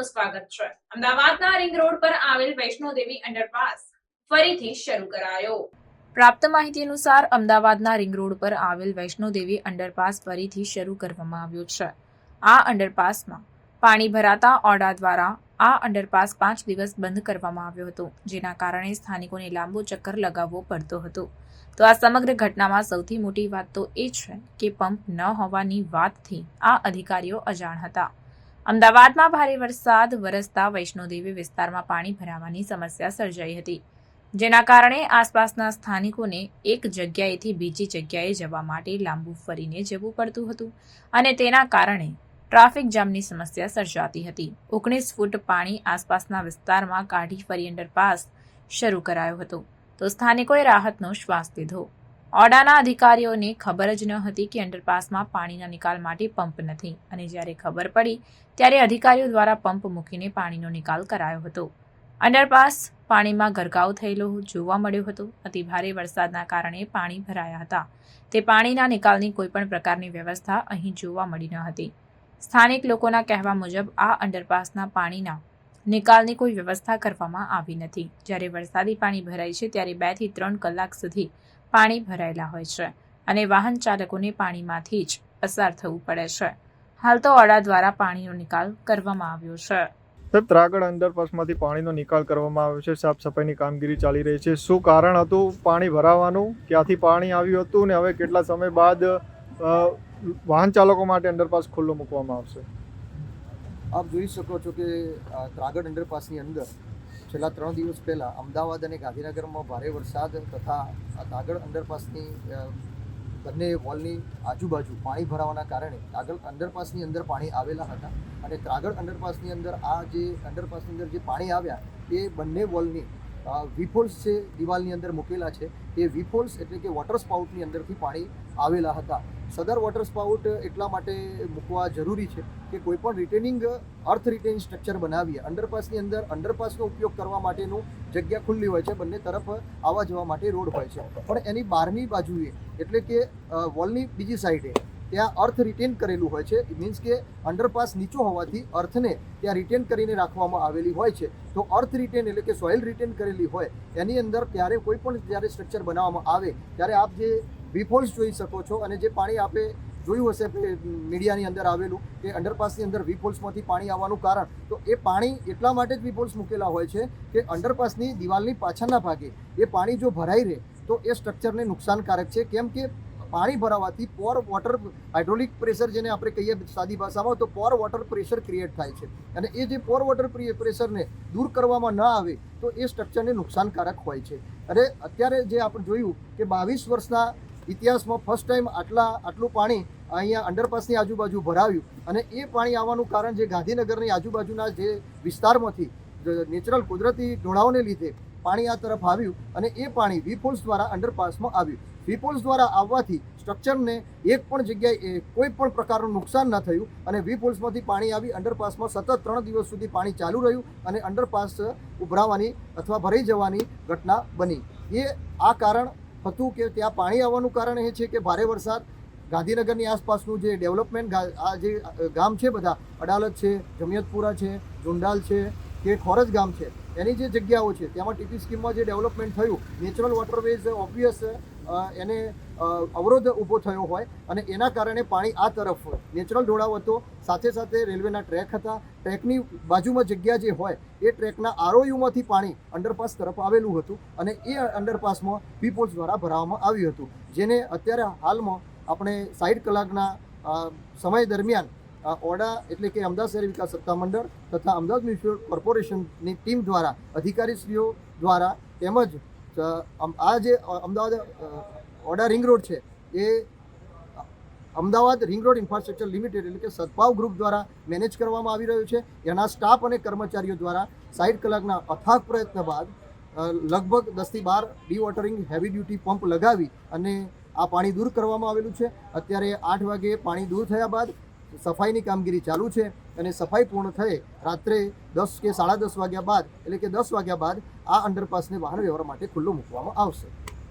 આપનું સ્વાગત છે. અમદાવાદના રિંગ રોડ પર આવેલ વૈષ્ણોદેવી અંડરપાસ ફરીથી શરૂ કરાયો. પ્રાપ્ત માહિતી અનુસાર અમદાવાદના રિંગ રોડ પર આવેલ વૈષ્ણોદેવી અંડરપાસ ફરીથી શરૂ કરવામાં આવ્યો છે. આ અંડરપાસમાં પાણી ભરાતા ઓરડા દ્વારા આ અંડરપાસ પાંચ દિવસ બંધ કરવામાં આવ્યો હતો, જેના કારણે સ્થાનિકોને લાંબો ચક્કર લગાવવો પડતો હતો. તો આ સમગ્ર ઘટનામાં સૌથી મોટી વાત તો એ છે કે પંપ ન હોવાની વાતથી આ અધિકારીઓ અજાણ હતા. અમદાવાદમાં ભારે વરસાદ, વરસતા વૈષ્ણોદેવી વિસ્તારમાં પાણી ભરાવાની સમસ્યા સર્જાઈ હતી. જેના કારણે આસપાસના સ્થાનિકોને એક જગ્યાએથી બીજી જગ્યાએ જવા માટે લાંબુ ફરીને જવું પડતું હતું અને તેના કારણે ટ્રાફિક જામની સમસ્યા સર્જાતી હતી. ઓગણીસ ફૂટ પાણી આસપાસના વિસ્તારમાં કાઢી ફરી અંડરપાસ શરૂ કરાયો હતો. તો સ્થાનિકોએ રાહતનો શ્વાસ લીધો. ઓડાના અધિકારીઓને ખબર જ ન હતી કે અંડરપાસમાં પાણીના નિકાલ માટે પંપ નથી. અને જ્યારે ખબર પડી, ત્યારે અધિકારીઓ દ્વારા પંપ મૂકીને પાણીનો નિકાલ કરાયો હતો. અંડરપાસ પાણીમાં ગરકાવ થયેલો જોવા મળ્યો હતો. અતિ ભારે વરસાદના કારણે પાણી ભરાયા હતા. તે પાણીના નિકાલની કોઈપણ પ્રકારની વ્યવસ્થા અહીં જોવા મળી ન હતી. સ્થાનિક લોકોના કહેવા મુજબ, આ અંડરપાસના પાણીના નિકાલની કોઈ વ્યવસ્થા કરવામાં આવી નથી. જ્યારે વરસાદી પાણી ભરાય છે, ત્યારે બેથી ત્રણ કલાક સુધી પાણી ભરાયેલા હોય છે અને વાહન ચાલકોને પાણીમાંથી જ પસાર થવું પડે છે. હાલ તો અડા દ્વારા પાણીનો નિકાલ કરવામાં આવ્યો છે. સાહેબ ત્રાગડ અંડરપાસમાંથી પાણીનો નિકાલ કરવામાં આવ્યો છે. સાફ સફાઈની કામગીરી ચાલી રહી છે. શું કારણ હતું પાણી ભરાવાનું? ક્યાંથી પાણી આવ્યું હતું ને હવે કેટલા સમય બાદ વાહન ચાલકો માટે અંડરપાસ ખુલ્લો મૂકવામાં આવશે? આપ જોઈ શકો છો કે ત્રાગડ અંડરપાસની અંદર છેલ્લા ત્રણ દિવસ પહેલાં અમદાવાદ અને ગાંધીનગરમાં ભારે વરસાદ તથા ત્રાગડ અંડરપાસની બંને વોલની આજુબાજુ પાણી ભરાવાના કારણે કાગળ અંડરપાસની અંદર પાણી આવેલા હતા અને કાગળ અંડરપાસની અંદર આ જે અંડરપાસની અંદર જે પાણી આવ્યા એ બંને વોલની વીફોલ્સ છે, દિવાલની અંદર મૂકેલા છે. એ વીફોલ્સ એટલે કે વોટર સ્પાઉટની અંદરથી પાણી આવેલા હતા. સદર વોટર સ્પાઉટ એટલા માટે મૂકવા જરૂરી છે કે કોઈ પણ રિટેનિંગ અર્થ રિટેન સ્ટ્રક્ચર બનાવીએ. અંડરપાસની અંદર અંડરપાસનો ઉપયોગ કરવા માટેનું જગ્યા ખુલ્લી હોય છે. બંને તરફ આવવા જવા માટે રોડ હોય છે. પણ એની બહારની બાજુએ, એટલે કે વોલની બીજી સાઈડે, ત્યાં અર્થ રિટેન કરેલું હોય છે. મીન્સ કે અંડરપાસ નીચો હોવાથી અર્થને ત્યાં રિટેન કરીને રાખવામાં આવેલી હોય છે. તો અર્થ રિટેન એટલે કે સોઇલ રિટેન કરેલી હોય, એની અંદર ત્યારે કોઈ પણ જ્યારે સ્ટ્રક્ચર બનાવવામાં આવે, ત્યારે આપ જે વીફોલ્સ જોઈ શકો છો અને જે પાણી આપે, જોયું હશે મીડિયાની અંદર આવેલું કે અંડરપાસની અંદર વીફોલ્સમાંથી પાણી આવવાનું કારણ. તો એ પાણી એટલા માટે જ વીફોલ્સ મૂકેલા હોય છે કે અંડરપાસની દિવાલની પાછળના ભાગે એ પાણી જો ભરાઈ રહે, તો એ સ્ટ્રક્ચરને નુકસાનકારક છે. કેમ કે પાણી ભરાવાથી પોર વોટર હાઇડ્રોલિક પ્રેશર જેને આપણે કહીએ સાદી ભાષામાં, તો પોર વોટર પ્રેશર ક્રિએટ થાય છે. અને એ જે પોર વોટર પ્રેશરને દૂર કરવામાં ન આવે, તો એ સ્ટ્રક્ચરને નુકસાનકારક હોય છે. અને અત્યારે જે આપણે જોયું કે બાવીસ વર્ષના ઇતિહાસમાં ફર્સ્ટ ટાઈમ આટલા, આટલું પાણી અહીંયા અંડરપાસની આજુબાજુ ભરાવ્યું. અને એ પાણી આવવાનું કારણ જે ગાંધીનગરની આજુબાજુના જે વિસ્તારમાંથી નેચરલ કુદરતી ઢોળાવને લીધે પાણી આ તરફ આવ્યું અને એ પાણી વીપોલ્સ દ્વારા અંડરપાસમાં આવ્યું. વીપોલ્સ દ્વારા આવવાથી સ્ટ્રક્ચરને એક પણ જગ્યાએ કોઈ પણ પ્રકારનું નુકસાન ન થયું અને વીપોલ્સમાંથી પાણી આવી અંડરપાસમાં સતત ત્રણ દિવસ સુધી પાણી ચાલુ રહ્યું અને અંડરપાસ ઉભરાવાની અથવા ભરાઈ જવાની ઘટના બની. એ આ કારણ હતું કે ત્યાં પાણી આવવાનું કારણ એ છે કે ભારે વરસાદ, ગાંધીનગરની આસપાસનું જે ડેવલપમેન્ટ આ જે ગામ છે બધા અડાલત છે, જમિયતપુરા છે જુંડાલ છે, કે ખોરજ ગામ છે, એની જે જગ્યાઓ છે, તેમાં ટીપી સ્કીમમાં જે ડેવલપમેન્ટ થયું, નેચરલ વોટરવેઝ ઓબ્વિયસ એને અવરોધ ઊભો થયો હોય અને એના કારણે પાણી આ તરફ નેચરલ ઢોળાવ હતો સાથે સાથે રેલવેના ટ્રેક હતા. ટ્રેકની બાજુમાં જગ્યા જે હોય, એ ટ્રેકના આરઓયુમાંથી પાણી અંડરપાસ તરફ આવેલું હતું અને એ અંડરપાસમાં પીપોલ્સ દ્વારા ભરાવવામાં આવ્યું હતું. જેને અત્યારે હાલમાં આપણે સાઠ કલાકના સમય દરમિયાન ઓડા એટલે કે અમદાવાદ શહેરી વિકાસ સત્તામંડળ તથા અમદાવાદ મ્યુનિસિપલ કોર્પોરેશનની ટીમ દ્વારા અધિકારીશ્રીઓ દ્વારા તેમજ આ જે અમદાવાદ ઓડા રિંગ રોડ છે, એ Ahmedabad ring road infrastructure limited એટલે કે સદભાવ ગ્રુપ દ્વારા મેનેજ કરવામાં આવી રહ્યું છે. એના સ્ટાફ અને કર્મચારીઓ દ્વારા સાઠ કલાકના અથાગ પ્રયત્ન બાદ લગભગ દસથી બાર ડીવોટરિંગ હેવી ડ્યુટી પંપ લગાવી અને આ પાણી દૂર કરવામાં આવેલું છે. અત્યારે આઠ વાગે પાણી દૂર થયા બાદ સફાઈની કામગીરી ચાલુ છે અને સફાઈ પૂર્ણ થઈ રાત્રે દસ કે સાડા દસ વાગ્યા બાદ, એટલે કે દસ વાગ્યા બાદ આ અંડરપાસને વાહન વ્યવહાર માટે ખુલ્લો મૂકવામાં આવશે.